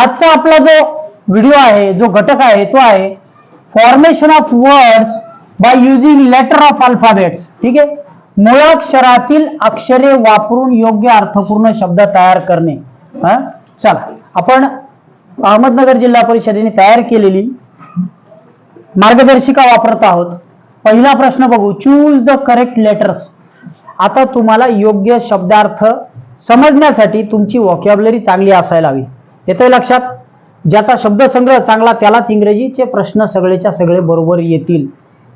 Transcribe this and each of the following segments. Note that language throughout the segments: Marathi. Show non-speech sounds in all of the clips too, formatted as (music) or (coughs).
आजचा आपला जो व्हिडिओ आहे जो घटक आहे तो आहे formation of words by using letter of alphabets ठीक आहे? मुळाक्षरातील अक्षरे वापरून योग्य अर्थपूर्ण शब्द तयार करणे. हा? चला. आपण अहमदनगर जिल्हा परिषदेने तयार केलेली मार्गदर्शिका वापरत आहोत. पहिला प्रश्न बघू. चूज द करेक्ट लेटर्स आता तुम्हाला योग्य शब्दार्थ समजण्यासाठी तुमची वॉक्युबलरी चांगली असायला हवी. येतंय लक्षात? ज्याचा शब्दसंग्रह चांगला त्यालाच इंग्रजीचे प्रश्न सगळेच्या सगळे बरोबर येतील.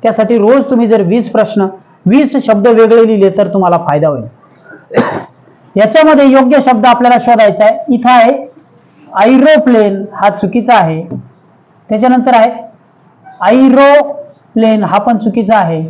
त्यासाठी रोज तुम्ही जर वीस प्रश्न वीस शब्द वेगळे लिहिले तर तुम्हाला फायदा होईल. याच्यामध्ये योग्य शब्द आपल्याला शोधायचा आहे. इथं आहे आयरोप्लेन हा चुकीचा आहे. त्याच्यानंतर आहे आयरोप्लेन हा पण चुकीचा आहे.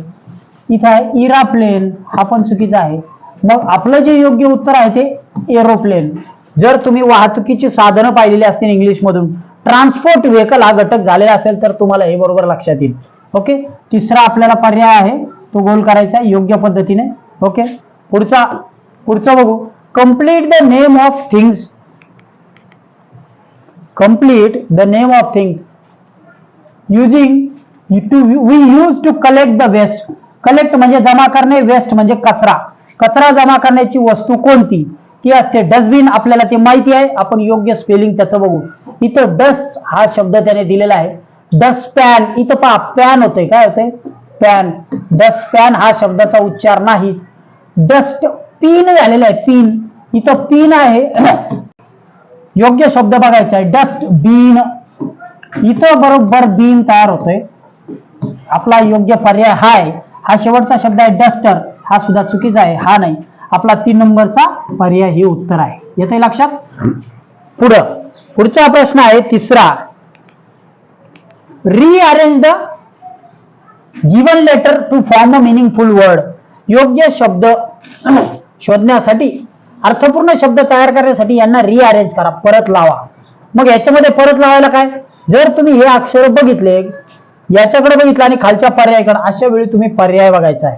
इथं आहे इराप्लेन हा पण चुकीचा आहे. मग आपलं जे योग्य उत्तर आहे ते एरोप्लेन जर तुम्ही वाहतुकीची साधनं पाहिलेली असतील इंग्लिशमधून ट्रान्सपोर्ट व्हेकल हा घटक झालेला असेल तर तुम्हाला हे बरोबर लक्षात येईल. ओके तिसरा आपल्याला पर्याय आहे. तो गोल करायचा योग्य पद्धतीने. ओके पुढचा पुढचा बघू. Complete the name of things complete the name of things using to we use to collect the waste collect म्हणजे जमा करणे वेस्ट म्हणजे कचरा. कचरा जमा करण्याची वस्तू कोणती? ती असते डस्टबिन आपल्याला ते माहिती आहे. आपण योग्य स्पेलिंग त्याचं बघू. इथं डस्ट हा शब्द त्याने दिलेला आहे. डस्ट पॅन इथं पहा पॅन होतंय. काय होतंय? पॅन. डस्ट पॅन हा शब्दाचा उच्चार नाही. डस्ट पिन झालेला आहे पिन. इथं पिन आहे. (coughs) योग्य शब्द बघायचा आहे. डस्ट बीन इथं बरोबर बीन तयार होतोय. आपला योग्य पर्याय हाय. हा शेवटचा शब्द आहे डस्टर. हा सुद्धा चुकीचा आहे. हा नाही. आपला तीन नंबरचा पर्याय हे उत्तर आहे. येते लक्षात? पुढं. पुढचा प्रश्न आहे तिसरा. Rearrange the given letter to form a meaningful word योग्य शब्द शोधण्यासाठी अर्थपूर्ण शब्द तयार करण्यासाठी यांना रिअरेंज करा परत लावा. मग याच्यामध्ये परत लावायला काय? जर तुम्ही हे अक्षर बघितले याच्याकडे बघितलं आणि खालच्या पर्यायाकडे अशा वेळी तुम्ही पर्याय बघायचा आहे.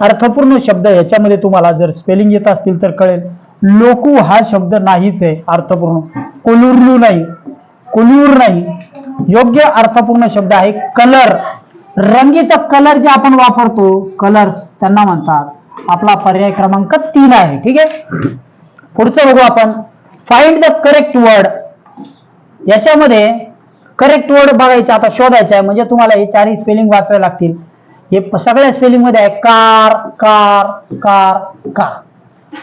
अर्थपूर्ण शब्द याच्यामध्ये तुम्हाला जर स्पेलिंग येत असतील तर कळेल. लोकू हा शब्द नाहीच आहे अर्थपूर्ण. कोलुरलू नाही. कोल्यूर नाही. योग्य अर्थपूर्ण शब्द आहे कलर रंगीचा कलर जे आपण वापरतो कलर्स त्यांना म्हणतात. आपला पर्याय क्रमांक तीन आहे ठीक आहे? पुढचं बघू आपण. फाइंड द करेक्ट वर्ड याच्यामध्ये करेक्ट वर्ड बघायचं आता शोधायचं आहे. म्हणजे तुम्हाला हे चारही स्पेलिंग वाचावे लागतील. हे सगळ्या स्पेलिंगमध्ये आहे. Car car car car.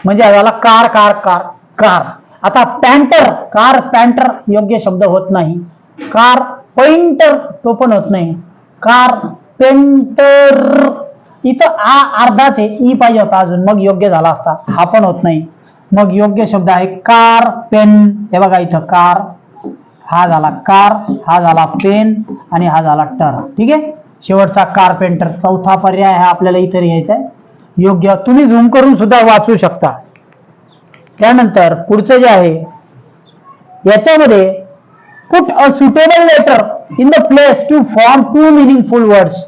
म्हणजे झाला कार कार कार कार. आता पॅन्टर कार पॅन्टर योग्य शब्द होत नाही. कार पेंटर तो पण होत नाही. Car painter. इथं आ अर्धाच आहे. ई पाहिजे होता अजून. मग योग्य झाला असता. हा पण होत नाही. मग योग्य शब्द आहे. Car pen. हे बघा इथं. कार. हा झाला कार हा झाला पेन आणि हा झाला टर ठीक आहे? शेवटचा कारपेंटर चौथा पर्याय हा आपल्याला इथे लिहायचा आहे. योग्य तुम्ही झूम करून सुद्धा वाचू शकता. त्यानंतर पुढचं जे आहे याच्यामध्ये put a suitable letter in the place to form two meaningful words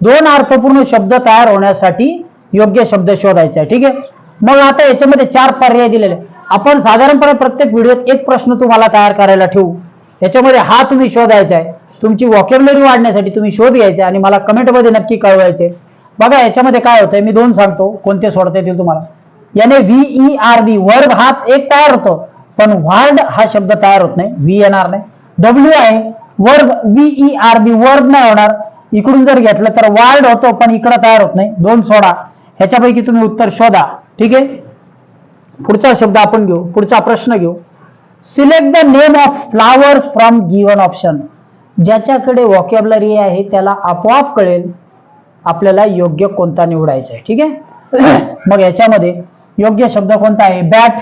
दोन अर्थपूर्ण शब्द तयार होण्यासाठी योग्य शब्द शोधायचा आहे. ठीक आहे? मग आता याच्यामध्ये चार पर्याय दिलेले आपण साधारणपणे प्रत्येक व्हिडिओत एक प्रश्न तुम्हाला तयार करायला ठेवू. याच्यामध्ये हा तुम्ही शोधायचा आहे. तुमची वॉकेबलरी वाढण्यासाठी तुम्ही शोध घ्यायचे आणि मला कमेंटमध्ये नक्की कळवायचे. बघा याच्यामध्ये काय होतंय? मी दोन सांगतो. कोणते सोडता येतील तुम्हाला? याने V E R B word हा एक तयार होतो. पण वर्ड हा शब्द तयार होत नाही. व्ही येणार नाही. डब्ल्यू आहे. वर्ग व्हीई ई आर बी वर्ग नाही होणार. इकडून जर घेतलं तर वार्ड होतो पण इकडं तयार होत नाही. दोन सोडा. ह्याच्यापैकी तुम्ही उत्तर शोधा. ठीक आहे? पुढचा शब्द आपण घेऊ. पुढचा प्रश्न घेऊ. Select the name of flowers from given option ज्याच्याकडे वॉकॅबलरी आहे त्याला आपोआप कळेल आपल्याला योग्य कोणता निवडायचा आहे ठीक आहे? (coughs) मग याच्यामध्ये योग्य शब्द कोणता आहे? बॅट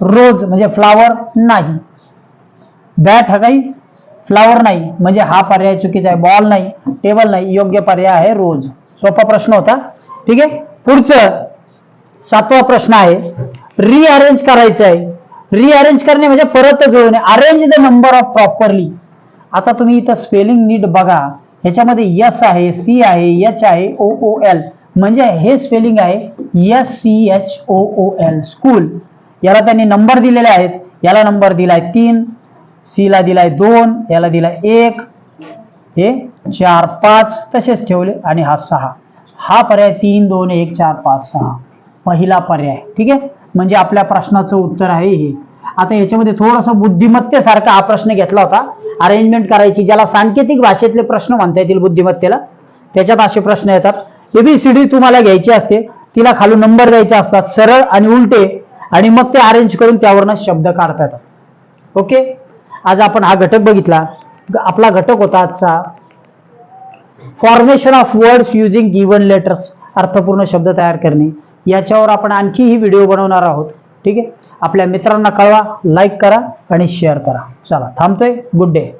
रोज म्हणजे फ्लावर नाही. बॅट हा काही फ्लावर नाही. म्हणजे हा पर्याय चुकीचा आहे. बॉल नाही टेबल नाही. योग्य पर्याय आहे रोज सोपा प्रश्न होता. ठीक आहे? पुढचं सातवा प्रश्न आहे. रिअरेंज करायचं आहे रिअरेंज करणे म्हणजे परत जुळवणे arrange the number of properly आता तुम्ही इथं स्पेलिंग नीट बघा. ह्याच्यामध्ये यस आहे सी आहे एच आहे ओ ओ एल म्हणजे हे स्पेलिंग आहे S C H O O L school याला त्यांनी नंबर दिलेले आहेत. याला नंबर दिलाय तीन सी ला दिलाय दोन याला दिलाय एक हे चार पाच तसेच ठेवले आणि हा सहा. हा पर्याय तीन दोन एक चार पाच सहा. पहिला पर्याय. ठीक आहे? म्हणजे आपल्या प्रश्नाचं उत्तर आहे हे. आता याच्यामध्ये थोडंसं बुद्धिमत्तेसारखा हा प्रश्न घेतला होता. अरेंजमेंट करायची ज्याला सांकेतिक भाषेतले प्रश्न म्हणता येतील बुद्धिमत्तेला. त्याच्यात असे प्रश्न येतात. एबीसीडी तुम्हाला घ्यायची असते तिला खालून नंबर द्यायचे असतात सरळ आणि उलटे आणि मग ते अरेंज करून त्यावरनं शब्द काढता येतात. ओके? आज आपण हा घटक बघितला. आपला घटक होता आजचा formation of words using given letters अर्थपूर्ण शब्द तयार करणे. याच्यावर आपण आणखीही व्हिडिओ बनवणार आहोत. ठीक आहे? आपल्या मित्रांना कळवा लाईक करा आणि शेअर करा. चला थांबतोय. Good day